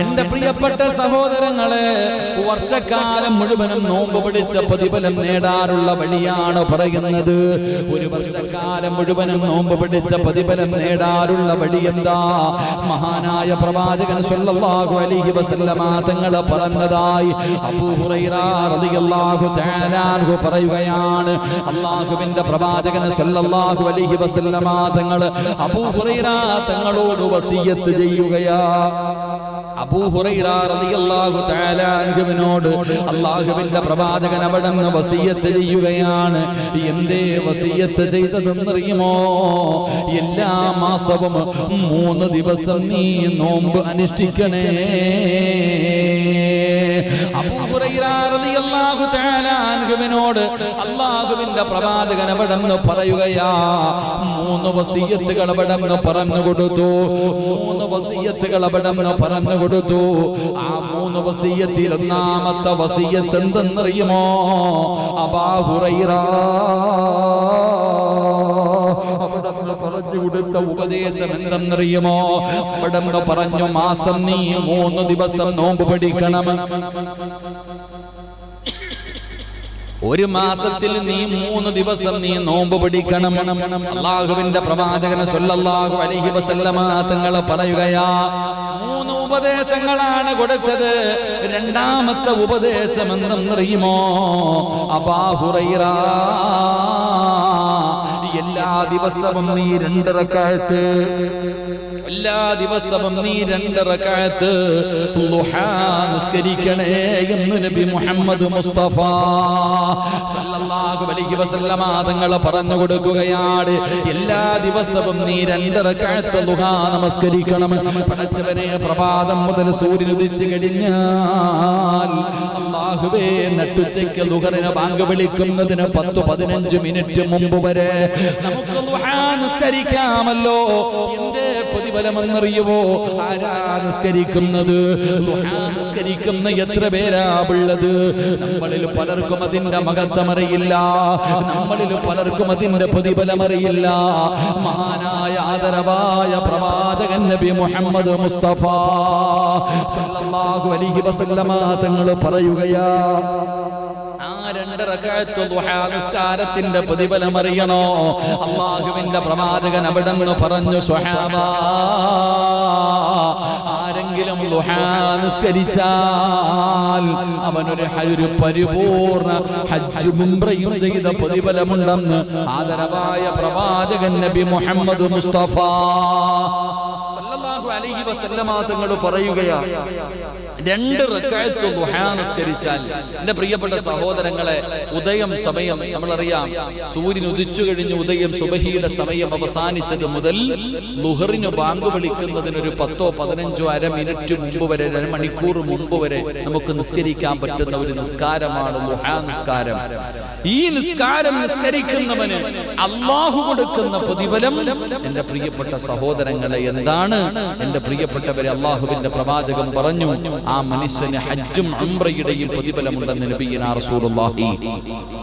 എന്റെ പ്രിയപ്പെട്ട സഹോദരങ്ങളെ വർഷക്കാലം മുഴുവനും നോമ്പ് പിടിച്ച പ്രതിഫലം നേടാനുള്ള വഴിയാണ് പറയുന്നത്. ഒരു വർഷക്കാലം മുഴുവനും നോമ്പ് പിടിച്ച പ്രതിഫലം നേടാനുള്ള വഴി എന്താ? മഹാനായ പ്രവാചകൻ സല്ലല്ലാഹു അലൈഹി വസല്ലമ തങ്ങൾ പറഞ്ഞതായി അബൂ ഹുറൈറ റളിയല്ലാഹു തആല പറയുകയാണ്. അല്ലാഹുവിന്റെ പ്രവാചകൻ സല്ലല്ലാഹു അലൈഹി വസല്ലമ തങ്ങൾ അബൂ ഹുറൈറ തങ്ങളോട് വസിയത്ത് ചെയ്യുകയാ. അബൂ ഹുറൈറ റളിയല്ലാഹു തആല അൻഹുവിനോട് അല്ലാഹുവിന്റെ പ്രവാചകൻ അവിടുന്ന് വസിയത്ത് ചെയ്യുകയാണ്. എന്തേ വസിയത്ത് ചെയ്തതെന്നറിയുമോ? എല്ലാ മാസവും മൂന്ന് ദിവസം നീ നോമ്പ് അനുഷ്ഠിക്കണേ. അല്ലാഹുവിന്റെ പ്രവാചകൻ എവിടെന്ന് പറയുകയാ മൂന്ന് വസീയത്തുകൾ എവിടെന്ന് പറഞ്ഞു കൊടുത്തു മൂന്ന് വസീയത്തുകൾ എവിടെന്ന് പറഞ്ഞു കൊടുത്തു. ആ മൂന്ന് വസീയത്തിൽ ഒന്നാമത്തെ വസീയത്ത് എന്തെന്നറിയുമോ? അബാഹുറൈറ പറഞ്ഞു കൊടുത്ത ഉപദേശം എന്തെന്നറിയുമോ? അവിടെ പറഞ്ഞു മാസം നീ മൂന്ന് ദിവസം നോമ്പ് പഠിക്കണം. ഒരു മാസത്തിൽ നീ മൂന്ന് ദിവസം നീ നോമ്പ് പിടിക്കണം അള്ളാഹുവിന്റെ പ്രവാചകനെ സൊല്ലാഹു അലഹി വസല്ലമാങ്ങൾ പറയുകയാ മൂന്ന് ഉപദേശങ്ങളാണ് കൊടുത്തത്. രണ്ടാമത്തെ ഉപദേശം എന്തെന്നറിയുമോ? അബാഹുറൈറ എല്ലാ ദിവസവും നീ രണ്ടിറക്കാഴത്ത് എല്ലാ ദിവസവും നീ രണ്ടിറക്കാഴത്ത് നിസ്കരിക്കണേ എന്ന് നബി മുഹമ്മദ് മുസ്തഫ സല്ലല്ലാഹു അലൈഹി വസല്ലമ തങ്ങളെ പറഞ്ഞു കൊടുക്കുകയാണ്. എല്ലാ ദിവസവും നീ രണ്ടിറക്കാഴത്ത് കാലത്ത് നമസ്കരിക്കണം. പടച്ചവനെ പ്രഭാതം മുതൽ സൂര്യൻ ഉദിച്ചു കഴിഞ്ഞാൽ അള്ളാഹുവേ നട്ടുച്ചയ്ക്ക് ലുഹറിനെ ബാങ്ക് വിളിക്കുന്നതിന് പത്ത് പതിനഞ്ച് മിനിറ്റ് മുമ്പ് വരെ നമുക്ക് നിസ്കരിക്കാമല്ലോ എന്റെ പ്രതിഫലമെന്നറിയുമോ ആരാ നിസ്കരിക്കുന്നത് നിസ്കരിക്കുന്ന എത്ര പേരാ ഉള്ളത്? നമ്മളിൽ പലർക്കും അതിന്റെ മഹത്വമറിയില്ല. നമ്മളിൽ പലർക്കും അതിന്റെ പ്രതിഫലമറിയില്ല. മഹാനായ ആദരവായ പ്രവാചകൻ നബി മുഹമ്മദ് മുസ്തഫ സല്ലല്ലാഹു അലൈഹി വസല്ലമ തങ്ങൾ പറയുകയാ രണ്ട് റകഅത്ത് ദുഹാ നിസ്കാരത്തിന്റെ പ്രതിഫലം അറിയണോ അള്ളാഹുവിന്റെ പ്രവാചകൻ അവിടെ നിന്ന് പറഞ്ഞു സ്വഹാബ ആരെങ്കിലും ദുഹാ നിസ്കരിച്ചാൽ അവനൊരു ഒരു പരിപൂർണ ഹജ്ജ് മുംബ്രയും ചെയ്ത പ്രതിഫലമുണ്ടെന്ന് ആദരവായ പ്രവാചകൻ നബി മുഹമ്മദ് മുസ്തഫ. സല്ലല്ലാഹു അലൈഹി വസല്ലമ തങ്ങൾ പറയുകയാ രണ്ട് റക്കായത്ത് നിസ്കരിച്ചാൽ എന്റെ പ്രിയപ്പെട്ട സഹോദരങ്ങളെ ഉദയം സമയം നമ്മളറിയാം. സൂര്യൻ ഉദിച്ചു കഴിഞ്ഞ് ഉദയം സുബഹിയുടെ സമയം അവസാനിച്ചത് മുതൽ ലുഹറിന് ബാങ്ക് വിളിക്കുന്നതിന് ഒരു പത്തോ പതിനഞ്ചോ അര മിനിറ്റ് മുമ്പ് വരെ അരമണിക്കൂർ മണിക്കൂർ മുമ്പ് വരെ നമുക്ക് നിസ്കരിക്കാൻ പറ്റുന്ന ഒരു നിസ്കാരമാണ് ദുഹാ നിസ്കാരം. ഈ നിസ്കാരം നിസ്കരിക്കുന്നവന് അള്ളാഹു കൊടുക്കുന്ന പ്രതിഫലം എന്റെ പ്രിയപ്പെട്ട സഹോദരങ്ങളെ എന്താണ്? എന്റെ പ്രിയപ്പെട്ടവരെ അള്ളാഹുവിന്റെ പ്രവാചകം പറഞ്ഞു ആ മനുഷ്യന് ഹജ്ജും ഉംറയുടെയും പ്രതിഫലമുണ്ടെന്ന് നബിയന റസൂലുള്ളാഹി.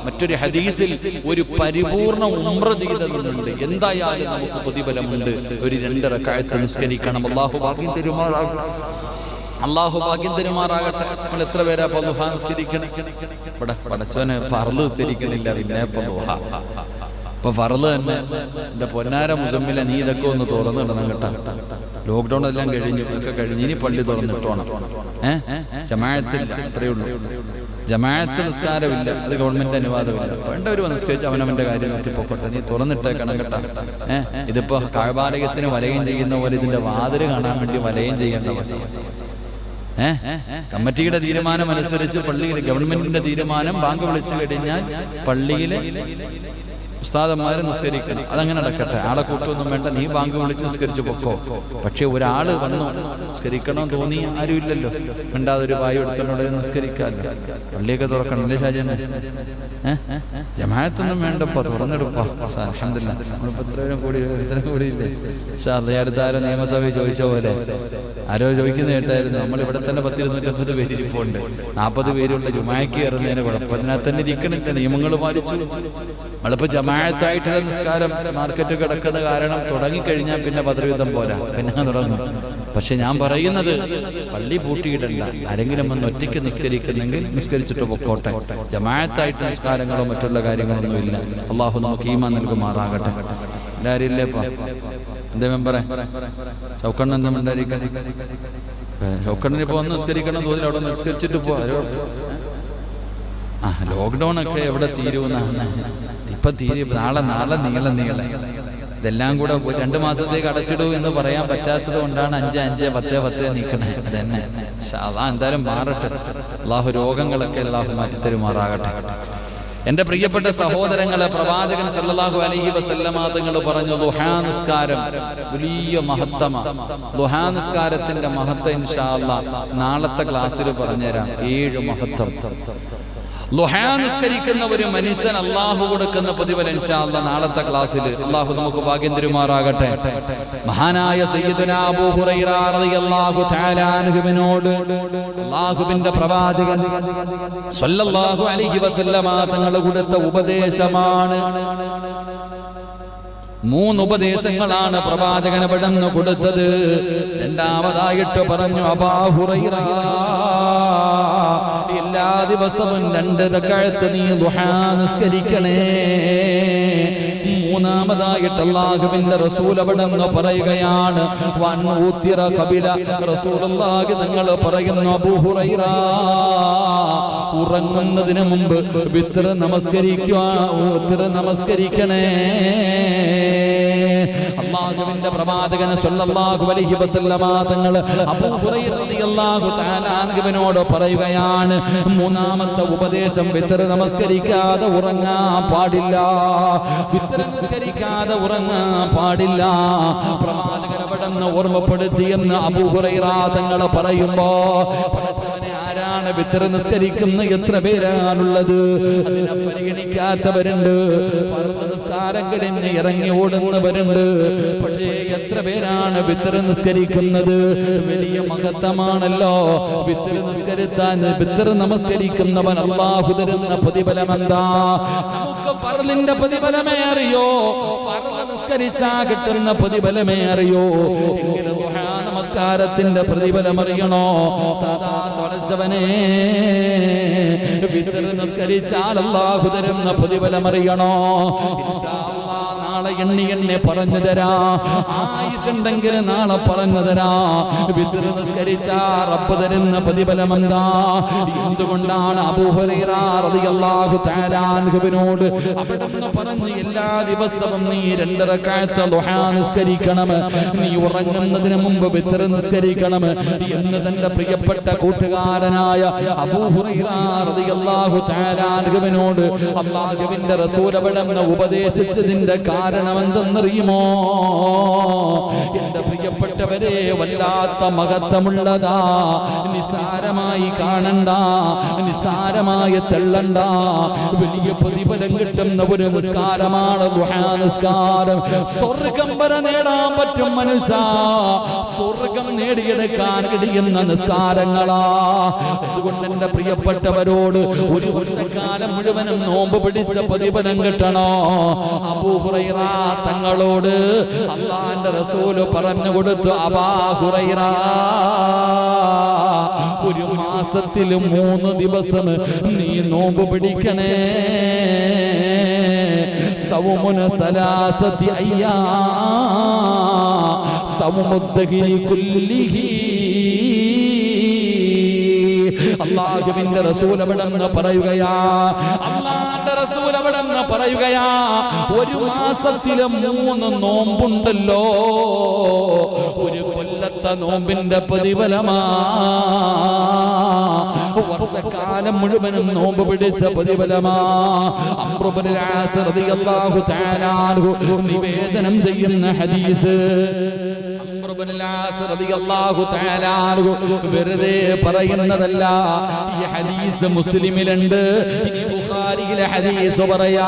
മറ്റൊരു ഹദീസിൽ ഒരു പരിപൂർണ ഉംറ ചെയ്തതുണ്ട് എന്തായാലും നമുക്ക് പ്രതിഫലമുണ്ട്. ഒരു രണ്ടര കാഴ്ച നിസ്കരിക്കണം. അള്ളാഹു ഭാഗ്യം തരുമാറാകട്ടെ. അള്ളാഹു ഭാഗ്യം തരുമാറാകട്ടെ. നമ്മൾ എത്ര പേരാ പലുഹ നിസ്കരിക്കണം? ഇവിടെ പടച്ചോന് ഫർൾ നിസ്കരിക്കണില്ല പിന്നെ ദുഹാ. ഇപ്പൊ വറുത് തന്നെ. എന്റെ പൊന്നാര മുസമ്മിലെ നീ ഇതൊക്കെ ഒന്ന് തുറന്നിടണം കേട്ടാ. ലോക്ക്ഡൌൺ എല്ലാം കഴിഞ്ഞു ഒക്കെ കഴിഞ്ഞു ഇനി പള്ളി തുറന്നിട്ടോണം. ഏഹ് ജമാഴത്തിൽ അത്രയേ ഉള്ളൂ. ജമാഅത്ത് നിസ്കാരമില്ല അത് ഗവൺമെന്റ് അനുവാദമില്ല. വേണ്ടവർ നിസ്കരിച്ച് അവനവന്റെ കാര്യം നോക്കി പൊക്കോട്ടെ. നീ തുറന്നിട്ടേക്കണം കേട്ടാ. ഏഹ് ഇതിപ്പോ കാഴ്ബാലയത്തിന് വലയം ചെയ്യുന്ന പോലെ ഇതിന്റെ വാതിൽ കാണാൻ വേണ്ടി വലയം ചെയ്യേണ്ട അവസ്ഥ? കമ്മിറ്റിയുടെ തീരുമാനം അനുസരിച്ച് പള്ളിയിൽ ഗവൺമെന്റിന്റെ തീരുമാനം ബാങ്ക് വിളിച്ചു കഴിഞ്ഞാൽ പള്ളിയിലെ ഉസ്താദന്മാര് നിസ്കരിക്കണം അതങ്ങനെ നടക്കട്ടെ. ആളെ കൂട്ടൊന്നും വേണ്ട. നീ ബാങ്ക് വിളിച്ച് നിസ്കരിച്ചു പൊക്കോ. പക്ഷെ ഒരാൾ വന്നു നിസ്കരിക്കണം തോന്നി ആരുമില്ലല്ലോ. മിണ്ടാതെ ഒരു വായു എടുത്തോണ്ട് നിസ്കരിക്കാമല്ലോ. പള്ളിയൊക്കെ തുറക്കണം അല്ലേ ഷാജന? ജമാഅത്തൊന്നും വേണ്ടപ്പോ. തുറന്നെടുപ്പോ. നമ്മളിപ്പോ ഇത്രയും കൂടി ഇത്രയും പക്ഷെ അടുത്ത ആരോ നിയമസഭയിൽ ചോദിച്ച പോലെ? ആരോ ചോദിക്കുന്ന കേട്ടായിരുന്നു. നമ്മൾ ഇവിടെ തന്നെ പത്തിരുന്നൂറ്റമ്പത് പേര് ഇരിപ്പുണ്ട്. നാൽപ്പത് പേരുള്ള ജുമായ്ക്ക് കയറുന്നതിന് കുഴപ്പത്തിനകത്ത് തന്നെ ഇരിക്കണില്ല. നിയമങ്ങൾ പാലിച്ചു. നമ്മളിപ്പോ ജമായത്തായിട്ടുള്ള നിസ്കാരം മാർക്കറ്റ് കിടക്കുന്ന കാരണം തുടങ്ങിക്കഴിഞ്ഞാൽ പിന്നെ പദവിധം പോരാ. പിന്നെ തുടങ്ങും. പക്ഷെ ഞാൻ പറയുന്നത് പള്ളി പൂട്ടിയിടണ്ട. ആരെങ്കിലും വന്ന് ഒറ്റയ്ക്ക് നിസ്കരിക്കുന്നെങ്കിൽ നിസ്കരിച്ചിട്ട് പൊക്കോട്ടെ. ജമായത്തായിട്ട് നിസ്കാരങ്ങളോ മറ്റുള്ള കാര്യങ്ങളൊന്നും ഇല്ല. അള്ളാഹു നമുക്ക് ഈമാൻ നൽകുമാറാകട്ടെ. എല്ലാവരും ഇല്ലേപ്പാ എന്താ മെമ്പറെ? ചൗക്കണ്ണ എന്താ ഒന്ന് നിസ്കരിക്കണം തോന്നി അവിടെ നിസ്കരിച്ചിട്ട് ലോക്ക്ഡൗൺ ഒക്കെ എവിടെ തീരുമെന്നാണ് ഇപ്പൊ തീരും നാളെ നാളെ നീളെ നീളെ. ഇതെല്ലാം കൂടെ രണ്ട് മാസത്തേക്ക് അടച്ചിടൂ എന്ന് പറയാൻ പറ്റാത്തത് കൊണ്ടാണ് അഞ്ച് അഞ്ച് പത്ത് പത്ത് നീക്കണേ. അതന്നെ. അതാ എന്തായാലും മാറട്ടെ. അള്ളാഹു രോഗങ്ങളൊക്കെ അള്ളാഹു മാറ്റിത്തരുമാറാകട്ടെ. എന്റെ പ്രിയപ്പെട്ട സഹോദരങ്ങളെ പ്രവാചകൻ സല്ലല്ലാഹു അലൈഹി വസല്ലമ തങ്ങൾ പറഞ്ഞു ദുഹാ നിസ്കാരം വലിയ മഹത്തമ. ദുഹാ നിസ്കാരത്തിന്റെ മഹത്വം ഇൻഷാ നാളത്തെ ക്ലാസ്സിൽ പറഞ്ഞുതരാം. ഏഴ് മഹത്വം. നിസ്കരിക്കുന്ന ഒരു മനുഷ്യൻ അള്ളാഹു കൊടുക്കുന്ന പ്രതിഫലം നാളത്തെ ക്ലാസ്സിൽ അള്ളാഹു നമുക്ക് ഭാഗ്യം തരുമാറാകട്ടെ. മഹാനായ അള്ളാഹുവിന്റെ പ്രവാചകൻ സല്ലല്ലാഹു അലൈഹി കൊടുത്ത ഉപദേശമാണ്. മൂന്ന് ഉപദേശങ്ങളാണ് അവിടുന്ന് കൊടുത്തത്. രണ്ടാമതായിട്ട് പറഞ്ഞു അബാഹുറൈറ എല്ലാ ദിവസവും രണ്ട് കഴുത്ത് നീ ദുഹാ നിസ്കരിക്കണേ. മൂന്നാമതായിട്ട് അള്ളാഹുവിന്റെ റസൂൽ അവിടെന്ന് പറയുകയാണ് വൻ ഊത്തിറ കപില. റസൂലുള്ളാഹി നിങ്ങൾ പറയുന്നു അബൂഹുറൈറ ഉറങ്ങുന്നതിന് മുമ്പ് വിത്ര നമസ്കരിക്കുക വിത്ര നമസ്കരിക്കണേ. അള്ളാഹുവിന്റെ പ്രവാചകൻ സല്ലല്ലാഹു അലൈഹി വസല്ലമ തങ്ങൾ അബൂ ഹുറൈറ റളിയല്ലാഹു തആല പറയുകയാണ് മൂന്നാമത്തെ ഉപദേശം വിത്ര നമസ്കരിക്കാതെ ഉറങ്ങാൻ പാടില്ല. വിത്തർ നമസ്കരിക്കാതെ ഉറങ്ങാൻ പാടില്ല. പ്രവാചകൻ ഓർമ്മപ്പെടുത്തിയെന്ന് അബൂ തങ്ങളെ പറയുമ്പോ ആരാണ് വിത്ര നിസ്കരിക്കുന്ന എത്ര പേരാണുള്ളത്? അതിനെ പരിഗണിക്കാത്തവരുണ്ട്. നിസ്കാരം കഴിഞ്ഞ് ഇറങ്ങി ഓടുന്നവരുണ്ട്. പക്ഷേ എത്ര പേരാണ് വിത്ര നിസ്കരിക്കുന്നത്? വലിയ മഹത്വമാണല്ലോ. വിത്ര നിസ്കരിത്താൻ വിത്ര നമസ്കരിക്കുന്നവൻ അള്ളാഹു തരുന്ന പ്രതിഫലം എന്താ പ്രതിഫലമേ അറിയോ? ഫർൾ നിസ്കരിച്ചാ കിട്ടുന്ന പ്രതിഫലമേ അറിയോ? എങ്കിലും നമസ്കാരത്തിന്റെ പ്രതിഫലം അറിയണോ തുളച്ചവനെ വിത്തർ നിസ്കരിച്ചാൽ അള്ളാഹു തരുന്ന പ്രതിഫലം അറിയണോ ഇൻഷാ നാളെ എണ്ണി എണ്ണി പറഞ്ഞു തരാ. ആയുസുണ്ടെങ്കിൽ നാളെ പറഞ്ഞു തരാ. വിത്തർ നിസ്കരിച്ച റബ്ബ് തരുന്ന പ്രതിഫലം എന്താ എന്തുകൊണ്ടാണ് അബൂഹുറൈറ റളിയല്ലാഹു തആല അൻഹുവിനോട് അവിടുന്ന് പറഞ്ഞു എല്ലാ ദിവസവും നീ രണ്ടര കാലത്ത് നിസ്കരിക്കണം. നീ ഉറങ്ങുന്നതിന് മുമ്പ് വിത്തർ നിസ്കരിക്കണം എന്ന് തന്റെ പ്രിയപ്പെട്ട കൂട്ടുകാരനായ അബൂഹുറൈറ റളിയല്ലാഹു തആല അൻഹുവിനോട് അല്ലാഹുവിന്റെ റസൂൽ അവിടുന്ന് ഉപദേശിച്ചതിന്റെ കാരണം എന്തെന്നറിയുമോ എന്റെ പ്രിയപ്പെട്ടവരെ വല്ലാത്ത മഹത്വമുള്ളതാ. നിസാരമായി കാണണ്ട നിസാരമായി തെള്ളണ്ട. വലിയ പ്രതിഫലം കിട്ടുന്ന ഒരു നിസ്കാരമാണ് നിസ്കാരം. സ്വർഗം വരെ നേടാൻ പറ്റും മനുഷ്യ സ്വർഗം നേടിയെടുക്കാൻ കഴിയുന്ന നിസ്കാരങ്ങളാ. അതുകൊണ്ട് എന്റെ പ്രിയപ്പെട്ടവരോട് ഒരു വർഷക്കാലം മുഴുവനും നോമ്പ് പിടിച്ച പ്രതിഫലം കിട്ടണോ? അബൂഹുറൈറ തങ്ങളോട് അള്ളാന്റെ റസൂൽ പറഞ്ഞു കൊടുത്തു അബാഹുറൈറ ഒരു മാസത്തിൽ മൂന്ന് ദിവസം നീ നോമ്പ് പിടിക്കണേ. സൗമുന സലാസതി അയ്യാ സൗമുദ്ദഹി കുല്ലിഹി. അള്ളാഹുവിന്റെ റസൂൽ അവിടെന്ന് പറയുകയാ അള്ളാന്റെ റസൂൽ അവിടെന്ന് പറയുകയാ ഒരു മാസത്തിലെ മൂന്ന് നോമ്പുണ്ടല്ലോ. ഒരു കൊല്ലത്തെ നോമ്പിന്റെ പ്രതിഫലമാ. വർഷക്കാലം മുഴുവനും നോമ്പ് പിടിച്ച പ്രതിഫലമാ. നിവേദനം ചെയ്യുന്ന ഹദീസ്. വെറുതെ പറയുന്നതല്ല ഈ ഹദീസ് മുസ്ലിമിലുണ്ട്. ബുഖാരിയിലെ ഹദീസ് പറയാ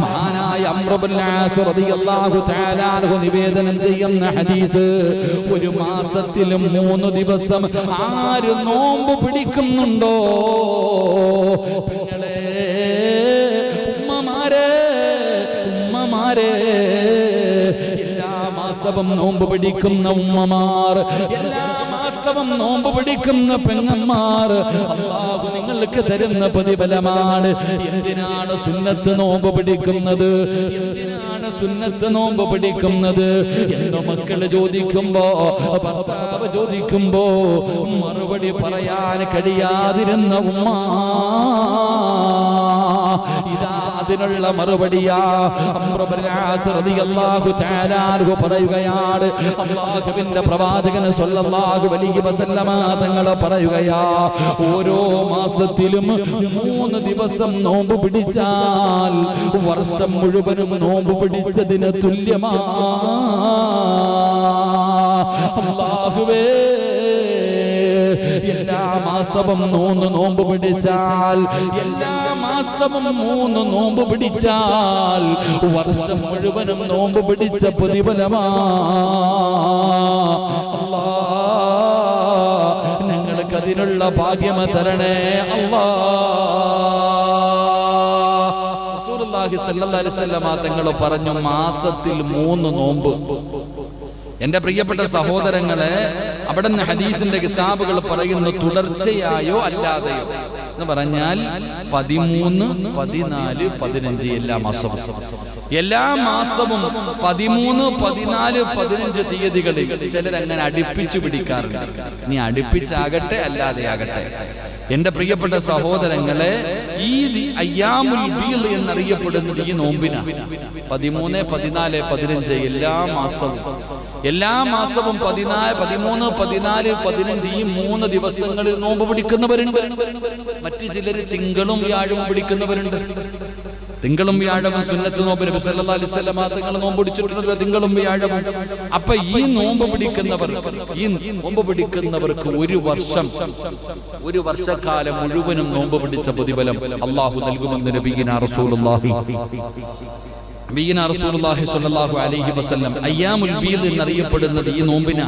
മഹാനായ അമ്രുബിൻ ആസ് റളിയല്ലാഹു തആല അൻഹു നിവേദനം ചെയ്യുന്ന ഹദീസ് ഒരു മാസത്തിൽ മൂന്ന് ദിവസം ആര് നോമ്പ് പിടിക്കുന്നുണ്ടോ? പെങ്ങളെ ഉമ്മമാരെ ഉമ്മമാരെ എല്ലാ മാസവും നോമ്പ് പിടിക്കുന്ന ഉമ്മമാർ എല്ലാ മാസവും നോമ്പ് പിടിക്കുന്ന പെങ്ങന്മാർ അള്ളാഹു നിങ്ങൾക്ക് തരുന്ന പ്രതിഫലമാണ്. എന്തിനാണ് സുന്നത്ത് നോമ്പ് പിടിക്കുന്നത്? എന്തിനാണ് സുന്നത്ത് നോമ്പ് പിടിക്കുന്നത്? എന്ന് മക്കൾ ചോദിക്കുമ്പോ ഭർത്താവ് ചോദിക്കുമ്പോ മറുപടി പറയാൻ കഴിയാതിരുന്ന ഉമ്മ. ഇതാ അതിനുള്ള മറുപടിയാ. പറയുകയാണ്. വസല്ലമ തങ്ങൾ പറയുകയാ ഓരോ മാസത്തിലും മൂന്ന് ദിവസം നോമ്പ് പിടിച്ചാൽ വർഷം മുഴുവനും നോമ്പ് പിടിച്ചതിന് തുല്യമാ. അല്ലാഹുവേ മാസവും മൂന്ന് നോമ്പ് പിടിച്ചാൽ എല്ലാ മാസവും മൂന്ന് നോമ്പ് പിടിച്ചാൽ വർഷം മുഴുവനും നോമ്പ് പിടിച്ച പ്രതിഫലമാ. ഞങ്ങൾക്ക് അതിനുള്ള ഭാഗ്യമ തരണേ. അള്ളാ. തങ്ങൾ പറഞ്ഞു മാസത്തിൽ മൂന്ന് നോമ്പ്. എന്റെ പ്രിയപ്പെട്ട സഹോദരങ്ങളെ അവിടെ നിന്ന് ഹദീസിന്റെ കിതാബുകൾ പറയുന്നു തുടർച്ചയായോ അല്ലാതെയോ? എന്ന് പറഞ്ഞാൽ പതിമൂന്ന് പതിനാല് പതിനഞ്ച് എല്ലാ മാസവും. എല്ലാ മാസവും പതിമൂന്ന് പതിനാല് പതിനഞ്ച് തീയതികളിൽ ചിലരങ്ങനെ അടുപ്പിച്ചു പിടിക്കാറുണ്ട്. നീ അടുപ്പിച്ചാകട്ടെ അല്ലാതെ എന്റെ പ്രിയപ്പെട്ട സഹോദരങ്ങളെ ഈ അയ്യാമുൽ ബീൽ എന്നറിയപ്പെടുന്നത് ഈ നോമ്പിനാ. പതിമൂന്ന് പതിനാല് പതിനഞ്ച് എല്ലാ മാസവും. എല്ലാ മാസവും പതിനാല് പതിമൂന്ന് പതിനാല് പതിനഞ്ച് ഈ മൂന്ന് ദിവസങ്ങളിൽ നോമ്പ് പിടിക്കുന്നവരുണ്ട്. മറ്റു ചിലര് തിങ്കളും വ്യാഴവും പിടിക്കുന്നവരുണ്ട്. തിങ്കളും വ്യാഴവും സുന്നത്ത് നോമ്പ് നബി സല്ലല്ലാഹു അലൈഹി വസല്ലം തങ്ങൾ നോമ്പ് പിടിച്ചിട്ടുണ്ടല്ലോ തിങ്കളും വ്യാഴവും. അപ്പൊ ഈ നോമ്പ് പിടിക്കുന്നവർ ഈ നോമ്പ് പിടിക്കുന്നവർക്ക് ഒരു വർഷം ഒരു വർഷക്കാലം മുഴുവനും നോമ്പ് പിടിച്ച പ്രതിഫലം അള്ളാഹു നൽകുമെന്ന് നബീന റസൂലുള്ളാഹി. ബീന റസൂലുള്ളാഹി സ്വല്ലല്ലാഹു അലൈഹി വസല്ലം അയ്യാമുൽ ബീദ് എന്നറിയപ്പെടുന്നത് ഈ നോമ്പിന.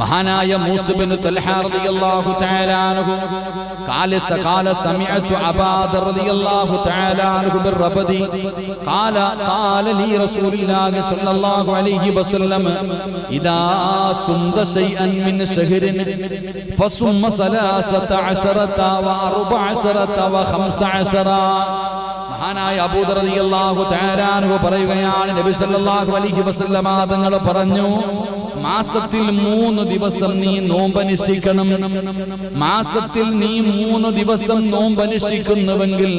മഹാനായ മൂസ ബിൻ തൽഹ റളിയല്ലാഹു തആല ഖാല സഖാല സമിഅതു അബാദ റളിയല്ലാഹു തആല അൻഹു ഖാല ഖാല ലി റസൂലുള്ളാഹി സ്വല്ലല്ലാഹു അലൈഹി വസല്ലം. ഇദാ സുന്ദ ശൈഅൻ മിൻ ശഹ്റിൻ. ഫസുമ്മ സലാസത അശറത വ അർബഅ വ ഖംസ മഹാനായ അബൂദറിയാഹു അൻഹു പറയുകയാണ് നബി സല്ലല്ലാഹു അലൈഹി വസല്ലമ തങ്ങൾ പറഞ്ഞു മാസത്തിൽ മൂന്ന് ദിവസം നീ നോമ്പനുഷ്ഠിക്കണം. മാസത്തിൽ നീ മൂന്ന് ദിവസം നോമ്പനുഷ്ഠിക്കുന്നുവെങ്കിൽ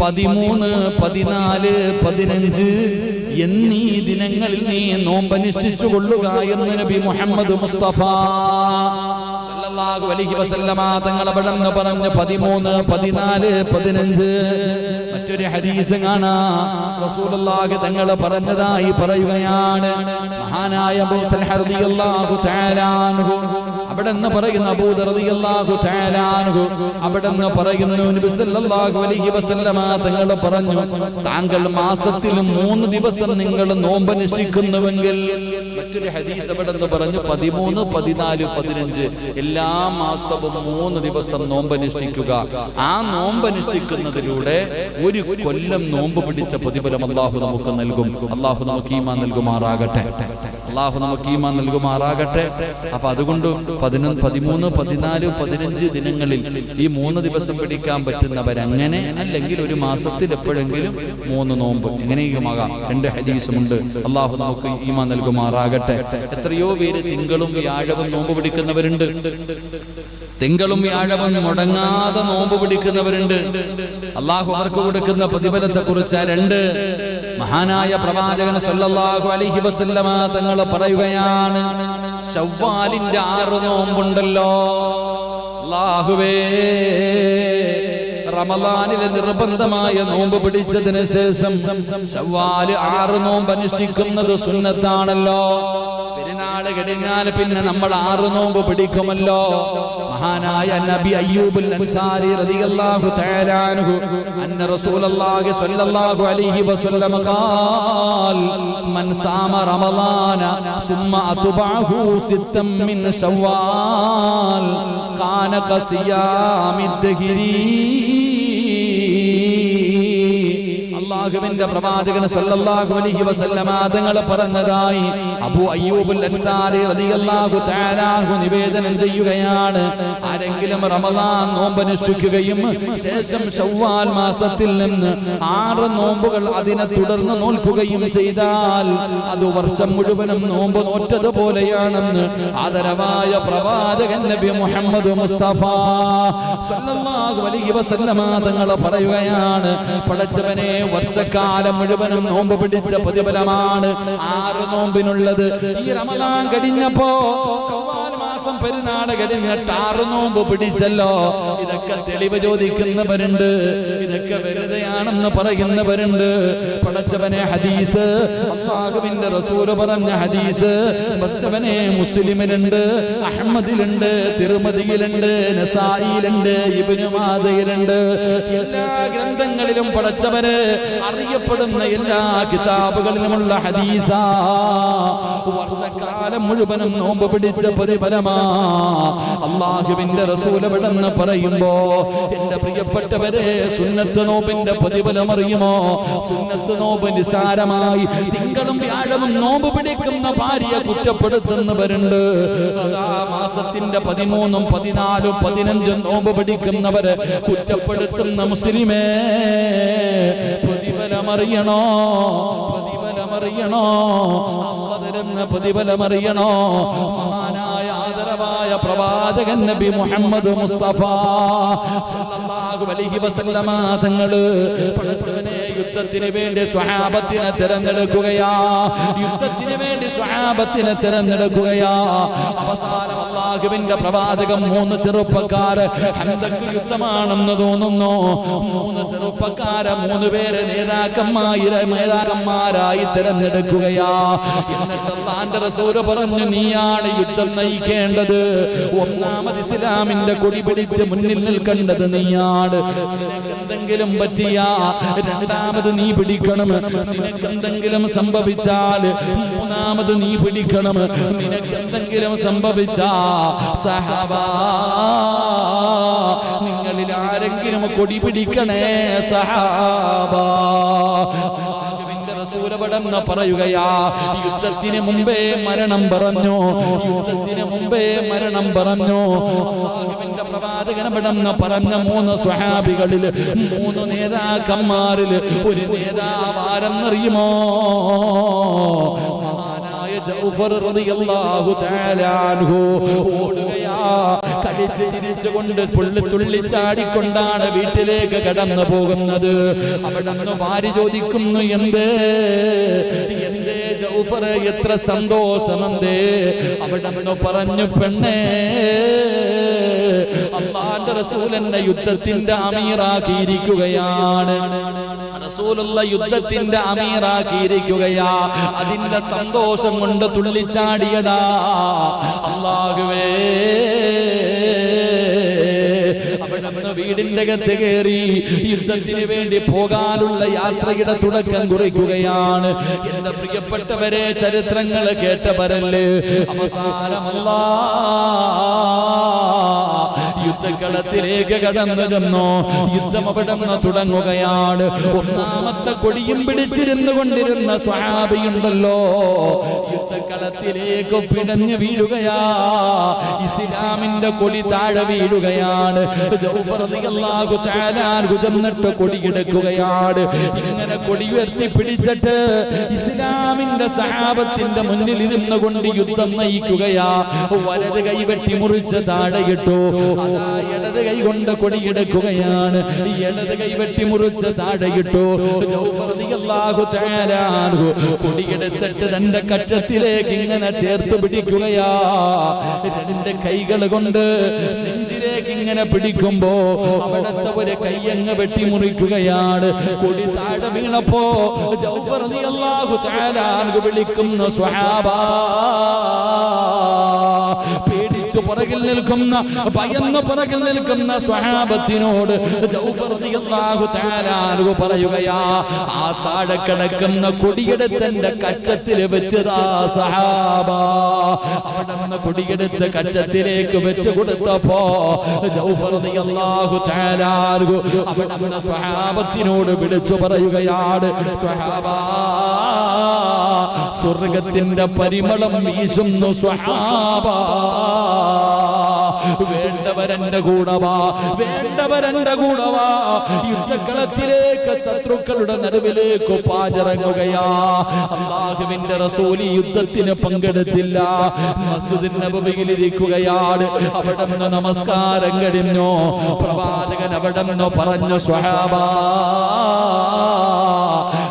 പതിമൂന്ന് പതിനാല് പതിനഞ്ച് എന്നീ ദിനങ്ങളിൽ നീ നോമ്പനുഷ്ഠിച്ചു കൊള്ളുക എന്ന് നബി മുഹമ്മദ് മുസ്തഫ സല്ലല്ലാഹു അലൈഹി വസല്ലമ തങ്ങൾ നിന്ന് പറഞ്ഞു പതിമൂന്ന് പതിനാല് പതിനഞ്ച്. മറ്റൊരു ഹദീസ് കാണാ. റസൂലുള്ളാഹി തങ്ങൾ പറഞ്ഞതായി പറയുകയാണ്. മഹാനായ അബൂ തൽഹ റളിയല്ലാഹു തആല അൻഹു. അവിടെ നിന്ന് പറയുന്ന അബൂദറിയാഹു അൻഹു അവിടെ നിന്ന് പറയുന്നു നബി സല്ലല്ലാഹു അലൈഹി വസല്ലമ തങ്ങൾ പറഞ്ഞു താങ്കൾ മാസത്തിൽ മൂന്ന് ദിവസം നിങ്ങൾ നോമ്പനുഷ്ഠിക്കുന്നുവെങ്കിൽ മറ്റൊരു ഹദീസ് അവിടെ നിന്ന് പറഞ്ഞു പതിമൂന്ന് പതിനാല് പതിനഞ്ച് എല്ലാ മാസവും മൂന്ന് ദിവസം നോമ്പനുഷ്ഠിക്കുക ആ നോമ്പനുഷ്ഠിക്കുന്നതിലൂടെ ഒരു കൊല്ലം നോമ്പ് പിടിച്ച പ്രതിഫലം അള്ളാഹു നമുക്ക് നൽകും. അള്ളാഹു നമുക്ക് ഈമാൻ നൽകുമാറാകട്ടെ. അള്ളാഹു നമുക്ക് ഈമാൻ നൽകുമാറാകട്ടെ. അപ്പൊ അതുകൊണ്ട് പതിനൊന്ന് പതിമൂന്ന് പതിനാല് പതിനഞ്ച് ദിനങ്ങളിൽ ഈ മൂന്ന് ദിവസം പിടിക്കാൻ പറ്റുന്നവരങ്ങനെ അല്ലെങ്കിൽ ഒരു മാസത്തിൽ എപ്പോഴെങ്കിലും മൂന്ന് നോമ്പ് എങ്ങനെയുമാകാം? രണ്ട് ഹദീസുമുണ്ട്. അള്ളാഹു നമുക്ക് ഈമാൻ നൽകുമാറാകട്ടെ. എത്രയോ പേര് തിങ്കളും വ്യാഴവും നോമ്പ് പിടിക്കുന്നവരുണ്ട്. തിങ്കളും വ്യാഴവും മുടങ്ങാതെ നോമ്പ് പിടിക്കുന്നവരുണ്ട്. അള്ളാഹു അവർക്ക് കൊടുക്കുന്ന പ്രതിഫലത്തെ കുറിച്ച് രണ്ട് മഹാനായ പ്രവാചകൻ സല്ലല്ലാഹു അലൈഹി വസല്ലമ തങ്ങൾ പറയുകയാണ് ശവ്വാലിന്റെ ആറ് നോമ്പുണ്ടല്ലോ. ലാഹുവേ റമദാനിലെ നിർബന്ധമായ നോമ്പ് പിടിച്ചതിന് ശേഷം ശവ്വാൽ ആറ് നോമ്പ് അനുഷ്ഠിക്കുന്നത് സുന്നത്താണല്ലോ. പെരുന്നാൾ കഴിഞ്ഞാൽ പിന്നെ നമ്മൾ ആറ് നോമ്പ് പിടിക്കുമല്ലോ. മഹാനായ നബി അയ്യൂബുൽ അൻസാരി റളിയല്ലാഹു തആല അൻഹു അന്ന റസൂലുള്ളാഹി സ്വല്ലല്ലാഹു അലൈഹി വസല്ലം ഖാൽ മൻ സാമ റമളാന സുമ്മ അത്ബഅഹു സിത്തം മിൻ ശവ്വാൽ കാന ഖസിയാമിദ് അള്ളാഹുവിന്റെ പ്രവാചകൻ സല്ലല്ലാഹു അലൈഹി വസല്ലമ തങ്ങൾ പറഞ്ഞതായി അബൂ അയ്യൂബുൽ അൻസാരി റളിയല്ലാഹു തആല നിവേദനം ചെയ്യുകയാണ്. ആരെങ്കിലും റമദാൻ നോമ്പനുഷ്ഠിക്കുകയും ശേഷം ശവ്വാൽ മാസത്തിൽ നിന്ന് ആറ് നോമ്പുകൾ അതിനെ തുടർന്ന് നോൽക്കുകയും ചെയ്താൽ അത് വർഷം മുഴുവനും നോമ്പ് നോറ്റതുപോലെയാണെന്ന് ആദരവായ പ്രവാചകൻ നബി മുഹമ്മദ് മുസ്തഫ സല്ലല്ലാഹു അലൈഹി വസല്ലമ തങ്ങൾ പറയുകയാണ്. പടച്ചവനെ വർഷക്കാലം മുഴുവനും നോമ്പ് പിടിച്ച പ്രതിഫലമാണ് ആറ് നോമ്പിനുള്ളത്. ഈ റമദാൻ കഴിഞ്ഞപ്പോ മാസം പെരുന്നാൾ കഴിഞ്ഞിട്ട് ആറ് നോമ്പ് പിടിച്ചല്ലോ. ഇതൊക്കെ തെളിവ് ചോദിക്കുന്നവരുണ്ട്. ഇതൊക്കെ വെറുതെയാണെന്ന് പറയുന്നവരുണ്ട്. പടച്ചവനെ ഹദീസ് അള്ളാഹുവിന്റെ റസൂൽ പറഞ്ഞ ഹദീസ് പടച്ചവനെ മുസ്ലിമിലുണ്ട് അഹമ്മദിലുണ്ട് തിരുമതിയിലുണ്ട് നസായിലുണ്ട് ഇബ്നു മാജയിലുണ്ട്. എല്ലാ ഗ്രന്ഥങ്ങളിലും പടച്ചവര് അറിയപ്പെടുന്ന എല്ലാ കിതാബുകളിലുമുള്ള ഹദീസ. വർഷക്കാലം മുഴുവനും നോമ്പ് പിടിച്ച പ്രതിഫലമാ അള്ളാഹുവിന്റെ റസൂലവിടെന്ന് പറയുമ്പോ എന്റെ പ്രിയപ്പെട്ടവരെ സുന്നത്ത് നോമ്പിന്റെ പ്രതിഫലം അറിയുമോ സുന്നത്ത് നോമ്പ് നിസാരമായി തിങ്കളും വ്യാഴവും നോമ്പ് പിടിക്കുന്ന ഭാര്യയെ കുറ്റപ്പെടുത്തുന്നവരുണ്ട്. ആ മാസത്തിന്റെ പതിമൂന്നും പതിനാലും പതിനഞ്ചും നോമ്പ് പിടിക്കുന്നവരെ കുറ്റപ്പെടുത്തുന്ന മുസ്ലിമേ പ്രതിഫലമറിയണോ? പ്രതിഫലമറിയണോ? പ്രതിഫലമറിയണോ? ആദരവായ പ്രവാചകൻ നബി മുഹമ്മദ് മുസ്തഫ സല്ലല്ലാഹു അലൈഹി വസല്ലമ തങ്ങൾ പടച്ചവനെ യുദ്ധത്തിന് വേണ്ടി സ്വഹാബത്തിനെ തിരഞ്ഞെടുക്കുകയാ. യുദ്ധത്തിന് വേണ്ടി സ്വഹാബത്തിനെ തിരഞ്ഞെടുക്കുകയാ. അവസാനം അള്ളാഹുവിന്റെ പ്രവാചകം മൂന്ന് ചെറുപ്പക്കാര് ഹന്തക്ക് യുദ്ധമാണെന്ന് തോന്നുന്നു. മൂന്ന് ചെറുപ്പക്കാരെ മൂന്ന് പേര് നേതാക്കന്മാരി നേതാക്കന്മാരായി തിരഞ്ഞെടുക്കുകയാ. എന്നിട്ട് റസൂൽ പറഞ്ഞു നീയാണ് യുദ്ധം നയിക്കേണ്ടത്. ഒന്നാമത് ഇസ്ലാമിന്റെ കൊടി പിടിച്ച് മുന്നിൽ നിൽക്കേണ്ടത് നീയാണ്. നിനക്ക് എന്തെങ്കിലും പറ്റിയ രണ്ടാമത് നീ പിടിക്കണം. നിനക്ക് എന്തെങ്കിലും സംഭവിച്ചാൽ മൂന്നാമത് നീ പിടിക്കണം. നിനക്ക് എന്തെങ്കിലും സംഭവിച്ചാ സഹവാ നിങ്ങളിൽ ആരെങ്കിലും കൊടി പിടിക്കണേ സഹാബാ. റസൂലപടന്ന് പറയുകയാ. യുദ്ധത്തിന് മുമ്പേ മരണം പറഞ്ഞു. യുദ്ധത്തിന് മുമ്പേ മരണം പറഞ്ഞു. അള്ളാഹുവിന്റെ പ്രവാചകനപടന്ന് പറഞ്ഞ മൂന്ന് സ്വഹാബികളിൽ മൂന്ന് നേതാക്കന്മാരിൽ ഒരു നേതാവാരെന്നറിയുമോ? ജൗഫർ റളിയല്ലാഹു തആല അൻഹു ഓടുകയാ. കടിച്ച് ചിരിച്ചുകൊണ്ട് പുള്ളി തുള്ളിച്ചാടിക്കൊണ്ടാണ് വീട്ടിലേക്ക് കടന്നു പോകുന്നത്. അവിടെ നിന്ന് ഭാര്യ ചോദിക്കുന്നു എന്ത്? ജൗഫർ? എത്ര സന്തോഷമെന്തേ? അവിടെ നിന്ന് പറഞ്ഞു പെണ്ണേ അള്ളാന്റെ എന്നെ യുദ്ധത്തിന്റെ അമീറാക്കിയിരിക്കുകയാണ്. റസൂലുള്ള യുദ്ധത്തിന്റെ അമീറാക്കിയിരിക്കുകയാ. അതിന്റെ സന്തോഷം കൊണ്ട് തുള്ളിച്ചാടിയതാ. അള്ളാഹുവേ വീടിന്റെ അകത്ത് കയറി യുദ്ധത്തിന് വേണ്ടി പോകാനുള്ള യാത്രയുടെ തുടക്കം കുറിക്കുകയാണ്. എന്റെ പ്രിയപ്പെട്ടവരെ ചരിത്രങ്ങൾ കേട്ടവരല്ലേ? അവസാനമല്ല യുദ്ധക്കളത്തിലേക്ക് കടന്നു ചെന്നു. യുദ്ധം അവിടെ തുടങ്ങുകയാണ്. ഒന്നാമത്തെ കൊടിയും പിടിച്ചിരുന്നു കൊണ്ടിരുന്ന സ്വാഭിയുണ്ടല്ലോ യുദ്ധക്കളത്തിലേക്ക് പിടഞ്ഞു വീഴുകയാ. ഇസ്ലാമിന്റെ കൊടി താഴെ വീഴുകയാണ്. ചെന്നിട്ട് കൊടിയെടുക്കുകയാണ് ഇങ്ങനെ കൊടി ഉയർത്തി പിടിച്ചിട്ട് ഇസ്ലാമിന്റെ സഹാബത്തിന്റെ മുന്നിൽ ഇരുന്നു കൊണ്ട് യുദ്ധം നയിക്കുകയാ. വലത് കൈവെട്ടി മുറിച്ച് താഴെ ഇട്ടു. ഇടത് കൈ കൊണ്ട് കൊടിയെടുക്കുകയാണ് ഇടത് കൈ വെട്ടി മുറിച്ച് താഴെ ജൗഫർ റളിയല്ലാഹു തആല അൻഹു. കൊടിയെടുത്തിട്ട് തന്റെ കക്ഷത്തിലേക്ക് ഇങ്ങനെ ചേർത്ത് പിടിക്കുകയാ. രണ്ട് കൈകൾ കൊണ്ട് നെഞ്ചിലേക്ക് ഇങ്ങനെ പിടിക്കുമ്പോ അവിടത്തെ ഒരു കൈയങ്ങ് വെട്ടിമുറിക്കുകയാണ് കൊടി താഴെ വീണപ്പോ ജൗഫർ താരാൻ വിളിക്കുന്ന സ്വഹാബാ പേടിച്ചു പുറകിൽ നിൽക്കുന്ന ഭയന്ന് പുറകിൽ നിൽക്കുന്ന സ്വഹാബത്തിനോട് പറയുകയാ ആ താഴെ കിടക്കുന്ന കൊടിയെടുത്തന്റെ കക്ഷത്തിൽ വെച്ചതാ സഹാബ. അവിടെ കൊടിയെടുത്ത് കക്ഷത്തിലേക്ക് വെച്ച് കൊടുത്തപ്പോ അവിടെ സ്വഹാബത്തിനോട് വിളിച്ചു പറയുകയാണ് സ്വഹാബ സ്വർഗത്തിന്റെ പരിമളം വീശുന്നു സ്വഹാബ. വേണ്ടവരന്റെ കൂടവാ വേണ്ടവരന്റെ കൂടവാ യുദ്ധക്കളത്തിലേക്ക് ശത്രുക്കളുടെ നടുവിലേക്ക് പാചിറങ്ങുകയാ അള്ളാഹുവിന്റെ റസൂലി യുദ്ധത്തിന് പങ്കെടുത്തില്ല. മസ്ജിദിൻ നബവിയിലിരിക്കുകയാണ്. അവിടെ നിന്ന് നമസ്കാരം കഴിഞ്ഞു. പ്രവാചകൻ അവിടെ നിന്ന് പറഞ്ഞു സ്വഹാബാ.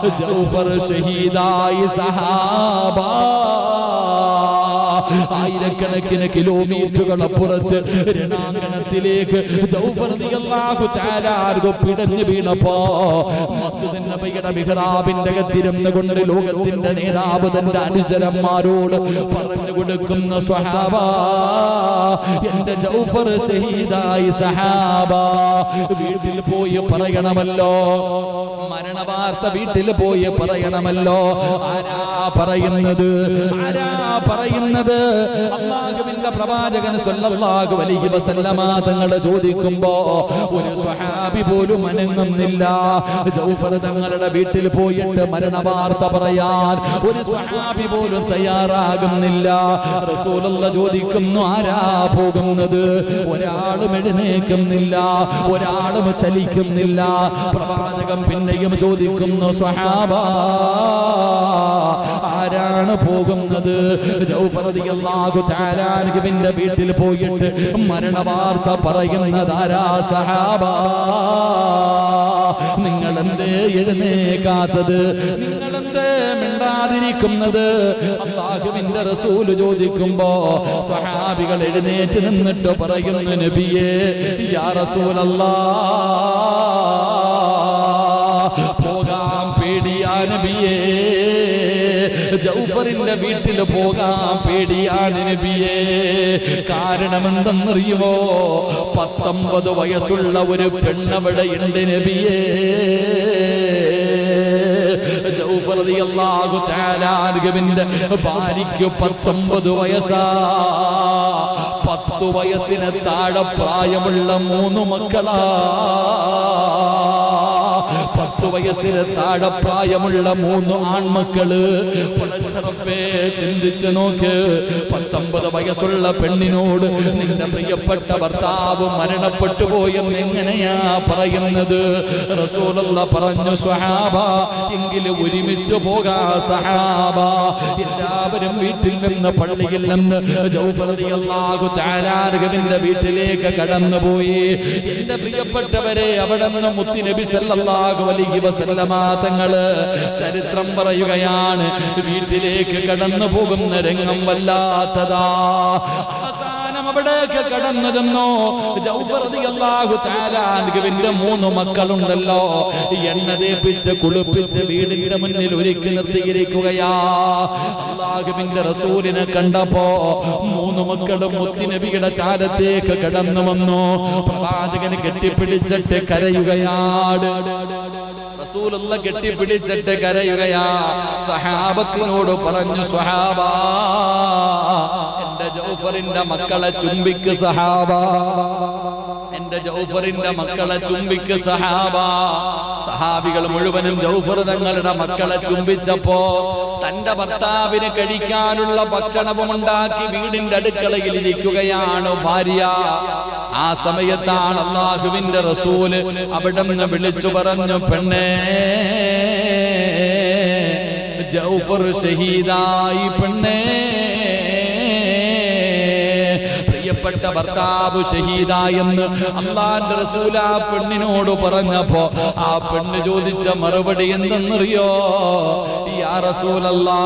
ജൗഫർ ഷഹീദായി സഹാബാ. ആയിരക്കണക്കിന് കിലോമീറ്ററുകൾ അപ്പുറത്ത് രണാങ്കണത്തിലേക്ക് പിടഞ്ഞു വീണപ്പോ മസ്ജിദിൻ നബിയുടെ മിഹ്റാബിന്റെ അകത്തിരുന്ന് കൊണ്ട് ലോകത്തിന്റെ നേതാവ് തന്റെ അനുചരന്മാരോട് പറഞ്ഞു കൊടുക്കുന്ന സ്വഹാബ എന്റെ ജൗഫർ ഷഹീദായി സഹാബ വീട്ടിൽ പോയി പറയണമല്ലോ. മരണവാർത്ത വീട്ടിൽ പോയി പറയണമല്ലോ. ആരാ പറയുന്നത്? ആരാ പറയുന്നത്? അള്ളാഹുവിന്റെ പ്രവാചകൻ സല്ലല്ലാഹു അലൈഹി വസല്ലമ തങ്ങളെ ചോദിക്കുമ്പോ ഒരു സ്വഹാബി പോലും അനങ്ങുന്നില്ല. ജൗഫർ തങ്ങളുടെ വീട്ടിൽ പോയിട്ട് മരണവാർത്ത പറയാൻ ഒരു സ്വഹാബി പോലും തയ്യാറാകുന്നില്ല. റസൂലുള്ള ചോദിക്കുന്നു ആരാ പോകുന്നത്? ഒരാളും എഴുന്നേക്കുന്നില്ല ഒരാളും ചലിക്കുന്നില്ല. പ്രവാചകം പിന്നെയും ചോദിക്കുന്നു സ്വഹാബ ആരാണ് പോകുന്നത്? തആലാനുവിന്റെ വീട്ടിൽ പോയിട്ട് മരണവാർത്ത പറയുന്നത് ആരാ? സഹാബ. നിങ്ങൾ എന്തേ എഴുന്നേക്കാത്തത്? നിങ്ങൾ എന്തേ മിണ്ടാതിരിക്കുന്നത്? അള്ളാഹുവിന്റെ റസൂൽ ചോദിക്കുമ്പോ സഹാബികൾ എഴുന്നേറ്റ് നിന്നിട്ട് പറയുന്നു നബിയേ യാ റസൂലല്ലാ പോകാം പേടിയാ നബിയേ. ജൗഫറിന്റെ വീട്ടിൽ പോകാൻ പേടിയാണ് നബിയെ. കാരണം എന്തെന്നറിയുമോ പത്തൊമ്പത് വയസ്സുള്ള ഒരു പെണ്ണവിടെ ഉണ്ട് നബിയേ. ഭാര്യയ്ക്ക് പത്തൊമ്പത് വയസ്സാ. പത്തു വയസ്സിന് താഴെ പ്രായമുള്ള മൂന്ന് മക്കളാ. പത്ത് വയസ്സിന് താഴെ പ്രായമുള്ള മൂന്ന് ആൺമക്കൾ. പടച്ചറപ്പേ ചിന്തിച്ചു നോക്ക്. പത്തൊമ്പത് വയസ്സുള്ള പെണ്ണിനോട് നിന്റെ പ്രിയപ്പെട്ട ഭർത്താവ് മരണപ്പെട്ടു പോയെന്ന് എങ്ങനെയാ പറയുന്നത്? റസൂലുള്ള പറഞ്ഞു സഹാബ എങ്കിലും ഒരുമിച്ച് പോകാ സഹാബ എല്ലാവരും വീട്ടിൽ നിന്ന് പള്ളിയിൽ നിന്ന് വീട്ടിലേക്ക് കടന്നുപോയി. എന്റെ പ്രിയപ്പെട്ടവരെ അവിടെ നിന്ന് മുത്തി നബി സല്ലല്ലാഹു അലൈഹി വസല്ലമ തങ്ങൾ ചരിത്രം പറയുകയാണ് വീട്ടിലേക്ക് കടന്നു പോകുന്ന രംഗം വല്ലാത്തതാ. അവസാനം അവിടേക്ക് കടന്നു ചെന്നോ ജൗഫർ റളിയല്ലാഹു തആല അൻഹുവിന്റെ മൂന്ന് മക്കളുണ്ടല്ലോ. എണ്ണ തേപ്പിച്ച് കുളിപ്പിച്ച് വീടിന്റെ മുന്നിൽ ഒരുക്കി നിർത്തിയിരിക്കുകയാ. അള്ളാഹുവിന്റെ റസൂലിനെ കണ്ടപ്പോ മൂന്ന് മക്കളും മുത്തിനബിയുടെ ചാരത്തേക്ക് കടന്നു വന്നു. പ്രവാചകന് കെട്ടിപ്പിടിച്ചിട്ട് കരയുകയാണ്. റസൂലുള്ള കെട്ടിപ്പിടിച്ചിട്ട് കരയുകയാ. സഹാബത്തിനോട് പറഞ്ഞു സഹാബ ജൗഫറിന്റെ മക്കളെ ചുംബിക്ക് സഹാബ. എന്റെ ജൗഫറിന്റെ മക്കളെ ചുംബിക്ക് സഹാബ. സഹാബികൾ മുഴുവനും ജൗഫർ തങ്ങളുടെ മക്കളെ ചുംബിച്ചപ്പോ തന്റെ ഭർത്താവിന് കഴിക്കാനുള്ള ഭക്ഷണവും ഉണ്ടാക്കി വീടിന്റെ അടുക്കളയിൽ ഇരിക്കുകയാണ് ഭാര്യ. ആ സമയത്താണ് അള്ളാഹുവിന്റെ റസൂൽ അവിടെ നിന്ന് വിളിച്ചു പറഞ്ഞു പെണ്ണേ ജൗഫർ ഷഹീദായി പെണ്ണേ. പ്രിയപ്പെട്ട ഭർത്താവ് ഷഹീദായെന്ന് അള്ളാന്റെ റസൂൽ ആ പെണ്ണിനോട് പറഞ്ഞപ്പോ ആ പെണ്ണ് ചോദിച്ച മറുപടി എന്തെന്നറിയോ? യാ റസൂലല്ലാ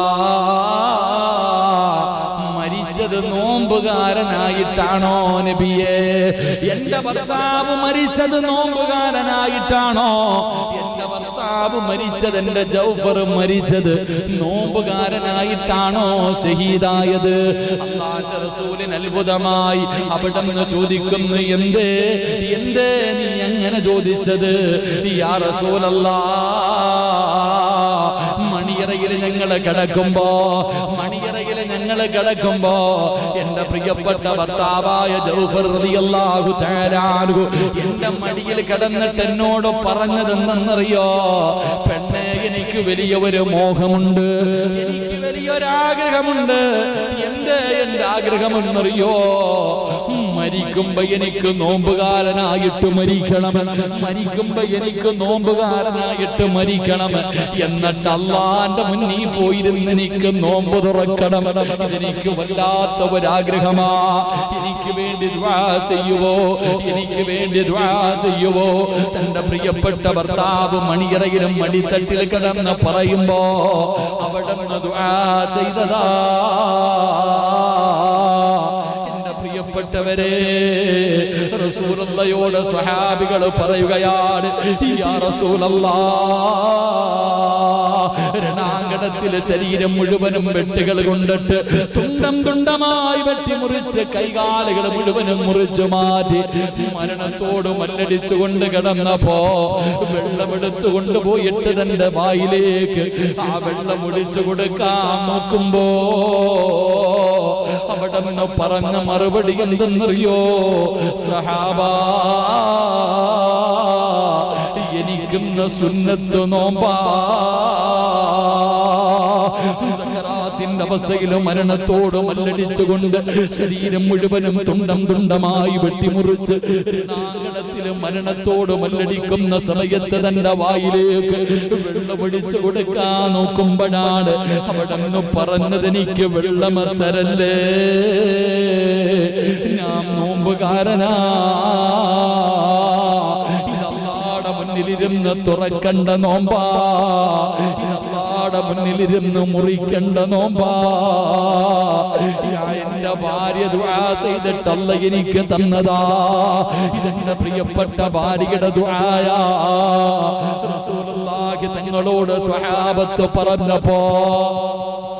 മരിച്ചത് നോമ്പുകാരനായിട്ടാണോ നബിയേ? എന്റെ ഭർത്താവ് മരിച്ചത് നോമ്പുകാരനായിട്ടാണോ? ഭർത്താവ് മരിച്ചത് എന്റെ ജൗഫർ മരിച്ചത്. നോമ്പുകാരനായിട്ടാണോ ഷഹീദായത് അള്ളാന്റെ റസൂലിന് അത്ഭുതമായി അവിടെ നിന്ന് ചോദിക്കുന്നു എന്തേ? എന്തേ നീ എങ്ങനെ ചോദിച്ചത്? യാ റസൂലല്ലാ മണിയറയിൽ ഞങ്ങൾ കിടക്കുമ്പോ ഞങ്ങൾ കിടക്കുമ്പോ എന്റെ പ്രിയപ്പെട്ട ഭർത്താവായ എന്റെ മടിയിൽ കിടന്നിട്ട് എന്നോട് പറഞ്ഞതെന്നറിയോ പെണ്ണെ എനിക്ക് വലിയ ഒരു മോഹമുണ്ട്. എനിക്ക് വലിയ എന്തേ എന്റെ ആഗ്രഹമെന്നറിയോ? മരിക്കുമ്പോ എനിക്ക് നോമ്പുകാരനായിട്ട് മരിക്കണം. മരിക്കുമ്പോ എനിക്ക് നോമ്പുകാരനായിട്ട് മരിക്കണം. എന്നിട്ട് അള്ളാന്റെ മുന്നിൽ പോയിരുന്ന് എനിക്ക് നോമ്പ് തുറക്കണം. എനിക്ക് വല്ലാത്ത ഒരാഗ്രഹമാ എനിക്ക് വേണ്ടി ചെയ്യുവോ? എനിക്ക് വേണ്ടി ചെയ്യുവോ? തന്റെ പ്രിയപ്പെട്ട ഭർത്താവ് മണിയറയിലും മടിത്തട്ടിൽ കിടന്ന് പറയുമ്പോ അവിടെ ചെയ്തതാ. പ്രിയപ്പെട്ടവരെ റസൂലയോട് സ്വഹാബികൾ പറയുകയാണ് യാ റസൂലല്ലാ രണാങ്കണത്തിലെ ശരീരം മുഴുവനും വെട്ടുകൾ കൊണ്ടിട്ട് തുണ്ടം തുണ്ടമായി വെട്ടിമുറിച്ച് കൈകാലുകൾ മുഴുവനും മുറിച്ചു മാറ്റി മരണത്തോട് മല്ലടിച്ചു കൊണ്ട് കിടന്നപ്പോ വെള്ളമെടുത്തു കൊണ്ടുപോയിട്ട് തന്റെ വായിലേക്ക് ആ വെള്ളം ഒടിച്ചു കൊടുക്കാൻ നോക്കുമ്പോ അവിടെ പറഞ്ഞ മറുപടി എന്തെന്നറിയോ? സഹാബാ എനിക്കുന്ന സുന്നത്ത് നോമ്പാ. സക്കറാത്തിന്റെ അവസ്ഥയിൽ മരണത്തോട് മല്ലടിച്ചുകൊണ്ട് ശരീരം മുഴുവനും തുണ്ടം തുണ്ടമായി വെട്ടിമുറിച്ച് മരണത്തോട് മല്ലടിക്കുന്ന സമയത്ത് തന്റെ വായിലേക്ക് വെള്ളമൊഴിച്ചു കൊടുക്കാൻ നോക്കുമ്പോഴാണ് അവിടെ നിന്ന് പറഞ്ഞത് എനിക്ക് തരല്ലേ ഞാൻ നോമ്പുകാരനാ. ഇതല്ലാടെ മുന്നിലിരുന്ന് തുറക്കണ്ട നോമ്പാ. ഇതല്ലാടെ മുന്നിലിരുന്ന് മുറിക്കണ്ട നോമ്പാ. എന്റെ ഭാര്യ ദുആ ചെയ്തിട്ടല്ല എനിക്ക് തന്നതാ. ഇതെന്റെ പ്രിയപ്പെട്ട ഭാര്യയുടെ റസൂലുള്ളാഹി തങ്ങളോട് സ്വഹാബത്ത് പറഞ്ഞപ്പോ